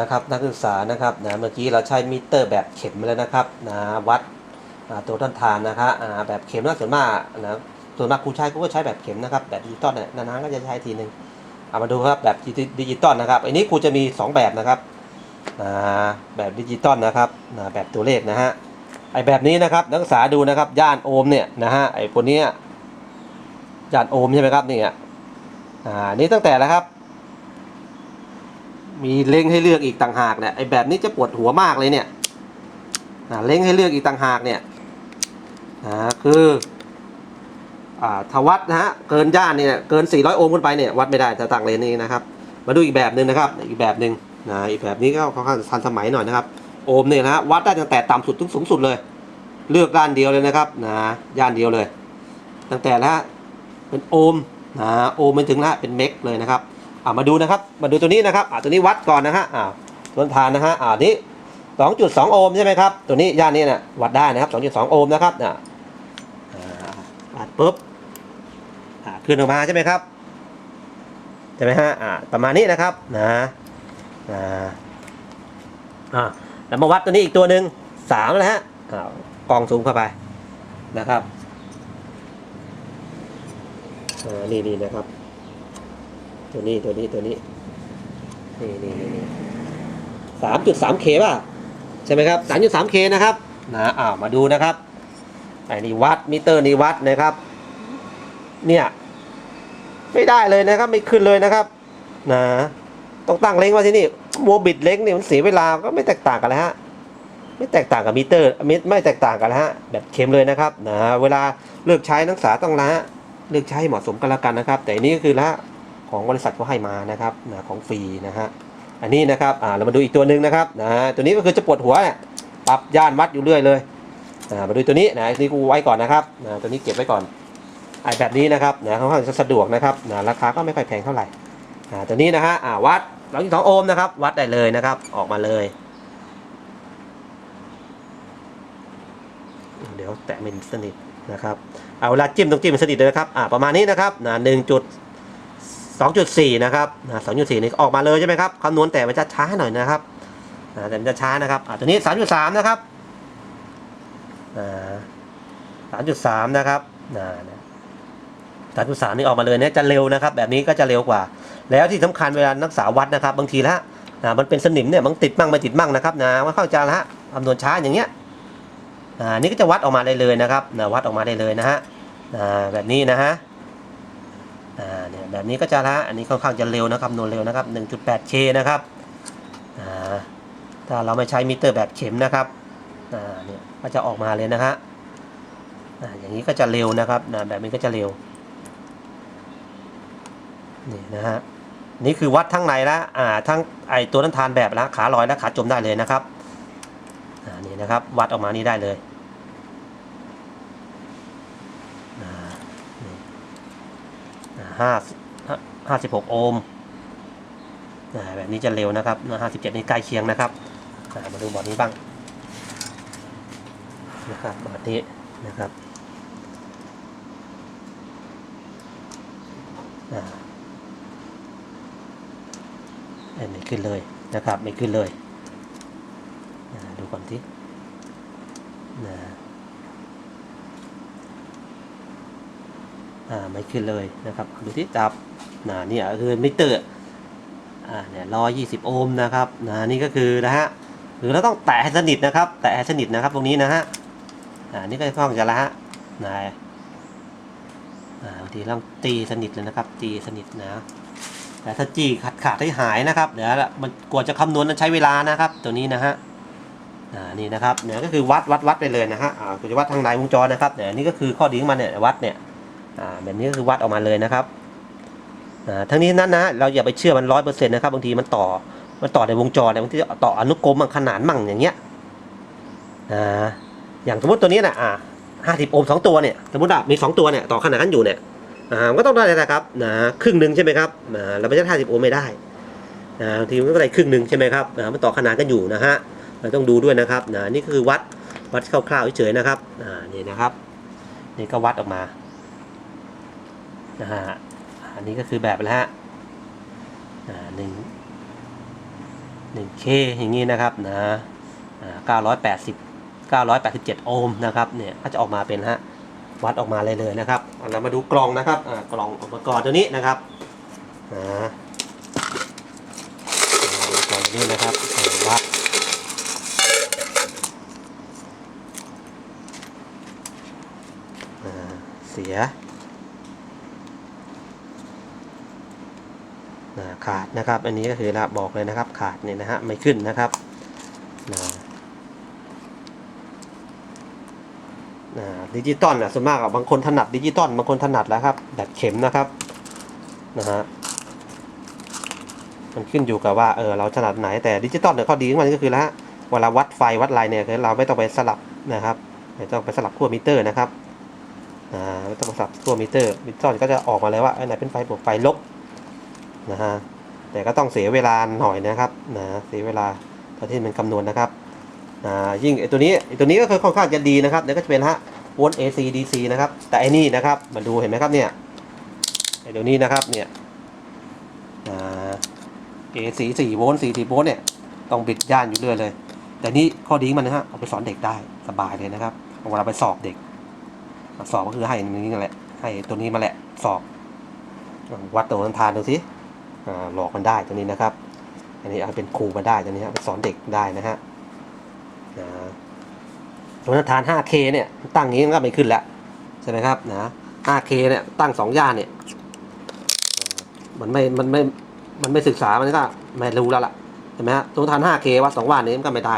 นะครับนักศึกษานะครับนะเมื่อกี้เราใช้มิเตอร์แบบเข็มมาแล้วนะครับนะวัดตัวต้นทานนะครับแบบเข็มน่าส่วนมากนะส่วนมากครูใช้ก็ใช้แบบเข็มนะครับแบบดิจิตอลเนี่ยนานๆก็จะใช้ทีหนึ่งเอามาดูครับแบบดิจิตอลนะครับอันนี้ครูจะมี 2 แบบนะครับแบบดิจิตอลนะครับแบบตัวเลขนะฮะไอแบบนี้นะครับนักศึกษาดูนะครับย่านโอห์มเนี่ยนะฮะไอพวเนี้ยย่านโอห์มใช่ไหมครับเนี่ยอ่านี่ตั้งแต่แล้วครับ มีเล้งให้เลือกอีกต่างหากเนี่ยไอแบบนี้จะปวดหัวมากเลยเนี่ยเล้งให้เลือกอีกต่างหากเนี่ยคืออ่าถ้าวัดนะฮะเกินย่านเนี่ยเกิน 400 โอห์มขึ้นไปเนี่ยวัดไม่ได้จะต่างเลนนี้นะครับ มาดูอีกแบบหนึ่งนะครับ อีกแบบหนึ่งนะอีกแบบนี้ก็ค่อนข้างทันสมัยหน่อยนะครับ โอห์มเนี่ยนะฮะวัดได้ตั้งแต่ต่ำสุดถึงสูงสุดเลย เลือกด้านเดียวเลยนะครับนะย่านเดียวเลย ตั้งแต่ละเป็นโอห์มนะโอห์มไปถึงละเป็นเมกเลยนะครับ อ่ามาดูนะครับ มาดูตัวนี้นะครับอ่าตัวนี้วัดก่อนนะฮะอ่าต้นทานนะฮะอ่านี้2.2โอห์มใช่ไหมครับ ตัวนี้ย่านนี้นะวัดได้นะครับ2.2โอห์มนะครับอ่าวัดปุ๊บอ่าขึ้นออกมาใช่ไหมครับใช่ไหมฮะอ่าประมาณนี้นะครับนะอ่าอ่าแล้วมาวัดตัวนี้อีกตัวหนึ่งสามนะฮะอ่ากองซูมเข้าไปนะครับอ่านี่นี่นะครับ ตัวนี้ตัวนี้ตัวนี้นี่นี่นี่สามจุดสามเคป่ะใช่ไหมครับสามจุดสามเคนะครับนะอ้าวมาดูนะครับไอ้นี่วัดมิเตอร์นี่วัดนะครับ เนี่ยไม่ได้เลยนะครับ ไม่ขึ้นเลยนะครับนะต้องตั้งเล้งไว้ที่นี่โมบิดเล้งเนี่ยมันเสียเวลาก็ไม่แตกต่างกันแล้วฮะไม่แตกต่างกับมิเตอร์ไม่ไม่แตกต่างกันแล้วฮะแบบเข็มเลยนะครับนะเวลาเลือกใช้นักศึกษาต้องละเลือกใช้เหมาะสมกันล้วกันนะครับ แต่นนี้ก็คือละ ของบริษัทเขาให้มานะครับนะของฟรีนะฮะอันนี้นะครับอ่าเรามาดูอีกตัวหนึ่งนะครับนะตัวนี้ก็คือจะปวดหัวเนี่ยปรับย่านวัดอยู่เรื่อยเลยอ่ามาดูตัวนี้นะนี่กูไว้ก่อนนะครับนะตัวนี้เก็บไว้ก่อนไอแบบนี้นะครับนะค่อนข้างจะสะดวกนะครับนะราคาก็ไม่ค่อยแพงเท่าไหร่อ่าตัวนี้นะฮะอ่าวัด2.2โอห์มนะครับ วัดได้เลยนะครับ ออกมาเลย เดี๋ยวแตะไม่สนิทนะครับเอาเวลาจิ้มต้องจิ้มสนิทเลยนะครับอ่าประมาณนี้นะครับนะหนึ่งจุด 2.4 นะครับนะ2.4 นี่ออกมาเลยใช่ไหมครับคำนวณแต่มันจะช้าหน่อยนะครับนะแต่มันจะช้านะครับอ่าตัวนี้ 3.3 นะครับอ่า3.3 นะครับนะนะ3.3นี่ออกมาเลยเนี่ยจะเร็วนะครับ แบบนี้ก็จะเร็วกว่า แล้วที่สำคัญเวลานักษาวัดนะครับ บางทีละนะมันเป็นสนิมเนี่ยมันติดมั่งไม่ติดมั่งนะครับนะมันเข้าใจละฮะคำนวณช้าอย่างเงี้ยอ่านี่ก็จะวัดออกมาได้เลยนะครับนะวัดออกมาได้เลยนะฮะอ่าแบบนี้นะฮะ อ่าเนี่ยแบบนี้ก็จะละอันนี้ค่อนข้างจะเร็วนะครับนวณเร็วนะครับ 1.8K นะครับอ่าถ้าเราไม่ใช้มิเตอร์แบบเข็มนะครับอ่าเนี่ยก็จะออกมาเลยนะฮะอ่าอย่างนี้ก็จะเร็วนะครับนะแบบนี้ก็จะเร็วนี่นะฮะนี่คือวัดทั้งในละอ่าทั้งไอตัวนั้นทานแบบละขาลอยและขาจมได้เลยนะครับอ่านี่นะครับวัดออกมานี่ได้เลยอ่านี่ ห้าห้าสิบหกโอห์มแบบนี้จะเร็วนะครับห้าสิบเจ็ดนี่ใกล้เคียงนะครับมาดูบอร์ดนี้บ้างนะครับบอร์ดนี้นะครับไม่ขึ้นเลยนะครับไม่ขึ้นเลยดูก่อนที่นะ อ่าไม่ขึ้นเลยนะครับดูที่จับนะเนี่ยคือมิเตอร์อ่าเนี่ยร้อยยี่สิบโอห์มนะครับนะนี่ก็คือนะฮะหรือเราต้องแตะให้สนิทนะครับ แตะให้สนิทนะครับตรงนี้นะฮะอ่านี่ก็ต้องจะละฮะนะอ่าบางทีต้องตีสนิทเลยนะครับ ตีสนิทนะแต่ถ้าจี้ขาดขาดให้หายนะครับเดี๋ยวมันกว่าจะคำนวณนั้นใช้เวลานะครับ ตัวนี้นะฮะอ่านี่นะครับเนี่ยก็คือวัดวัดวัดไปเลยนะฮะอ่าคุณจะวัดทางไหนวงจรนะครับเนี่ยนี่ก็คือข้อดีของมันเนี่ยวัดเนี่ย แบบนี้ก็คือวัดออกมาเลยนะครับอ่าทั้งนี้นั้นนะเราอย่าไปเชื่อมันร้อยเปอร์เซ็นต์นะครับบางทีมันต่อมันต่อในวงจรเนี่ยบางทีต่ออนุกรมบางขนานมั่งอย่างเงี้ยอ่าอย่างสมมติตัวนี้นะอ่าห้าสิบโอห์มสองตัวเนี่ยสมมติว่ามีสองตัวเนี่ยต่อขนานกันอยู่เนี่ยอ่ามันก็ต้องได้นะครับนะครึ่งหนึ่งใช่ไหมครับเราไม่ใช่ห้าสิบโอห์มไม่ได้อ่าบางทีมันก็ได้ครึ่งหนึ่งใช่ไหมครับมันต่อขนานกันอยู่นะฮะเราต้องดูด้วยนะครับนะนี่คือวัดวัดคร่าวๆเฉยๆนะครับอ่านี่นะครับนี่ก็วัดออกมา นะฮะอันนี้ก็คือแบบแล้วฮะอ่าหนึ่ง 1K อย่างนี้นะครับนะอ่า980 987โอห์มนะครับเนี่ยก็จะออกมาเป็นฮะวัดออกมาเลยเลยนะครับเรามาดูกล่องนะครับกล่องอุปกรณ์ตัวนี้นะครับกล่องนี้นะครับวัดเสีย นะขาดนะครับ อันนี้ก็คือนะบอกเลยนะครับ ขาดเนี่ยนะฮะไม่ขึ้นนะครับนะนะดิจิตอลอะส่วนมากอะบางคนถนัดดิจิตอลบางคนถนัดแล้วครับแบบเข็มนะครับนะฮะมันขึ้นอยู่กับว่าเออเราถนัดไหนแต่ดิจิตอลเนี่ยข้อดีของมันก็คือแล้วเวลาวัดไฟวัดอะไรเนี่ยคือเราไม่ต้องไปสลับนะครับไม่ต้องไปสลับขั้วมิเตอร์นะครับอ่าไม่ต้องไปสลับขั้วมิเตอร์ดิจิตอลก็จะออกมาเลยว่าอันไหนเป็นไฟบวกไฟลบ นะฮะแต่ก็ต้องเสียเวลาหน่อยนะครับนะเสียเวลาตอนที่มันคำนวณนะครับอ่ายิ่งไอตัวนี้ไอตัวนี้ก็คือค่อนข้างจะดีนะครับเดี๋ยวก็จะเป็นฮะโวลต์ AC DC นะครับ แต่ไอนี่นะครับมาดูเห็นไหมครับเนี่ยไอตัวนี้นะครับเนี่ยอ่า AC 4โวลต์40โวลต์เนี่ยต้องบิดย่านอยู่เรื่อยเลย แต่นี่ข้อดีมันนะฮะเอาไปสอนเด็กได้สบายเลยนะครับเอาเวลาไปสอบเด็กสอบก็คือให้นี้นั่นแหละให้ตัวนี้มาแหละสอบวัดตัวทานดูสิ หลอกมันได้ตัวนี้นะครับ อันนี้เอาเป็นครูมาได้ตัวนี้ฮะไปสอนเด็กได้นะฮะนะตัวทาน 5K เนี่ยตั้งอย่างนี้มันก็ไม่ขึ้นแล้วใช่ไหมครับนะ 5K เนี่ยตั้งสองย่านเนี่ยมันไม่มันไม่มันไม่ศึกษามันก็ไม่รู้แล้วล่ะใช่ไหมฮะตัวทาน 5K วัดสองว่านนี้มันก็ไม่ได้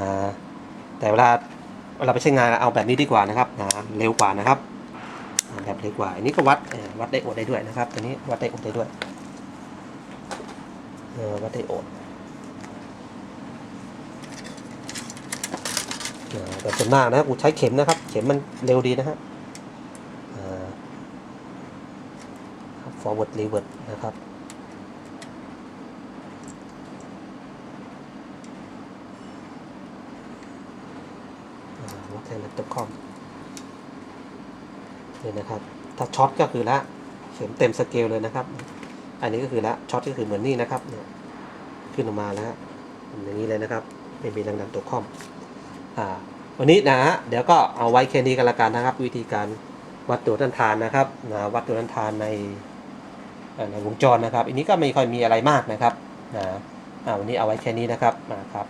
อ่าแต่เวลาเวลาไปใช้งานเอาแบบนี้ดีกว่านะครับนะเร็วกว่านะครับ แบบเล็กกว่าอันนี้ก็วัดวัดได้โอดได้ด้วยนะครับตัวนี้วัดได้โอดได้ด้วยเออวัดได้โอดแต่ส่วนมากนะกูใช้เข็มนะครับ เข็มมันเร็วดีนะฮะอ่าครับ forward reverse นะครับวัดแทนแล็ปท็อปคอม นี่นะครับ ถ้าช็อตก็คือละเข็มเต็มสเกลเลยนะครับ อันนี้ก็คือละช็อตก็คือเหมือนนี่นะครับเนี่ยขึ้นออกมาแล้วอย่างนี้เลยนะครับไม่มีแรงดันตัวคอมอ่าวันนี้นะฮะเดี๋ยวก็เอาไว้แค่นี้กันละกันนะครับ วิธีการวัดตัวต้านทานนะครับนะวัดตัวต้านทานในในวงจรนะครับ อันนี้ก็ไม่ค่อยมีอะไรมากนะครับนะอ่าวันนี้เอาไว้แค่นี้นะครับนะครับ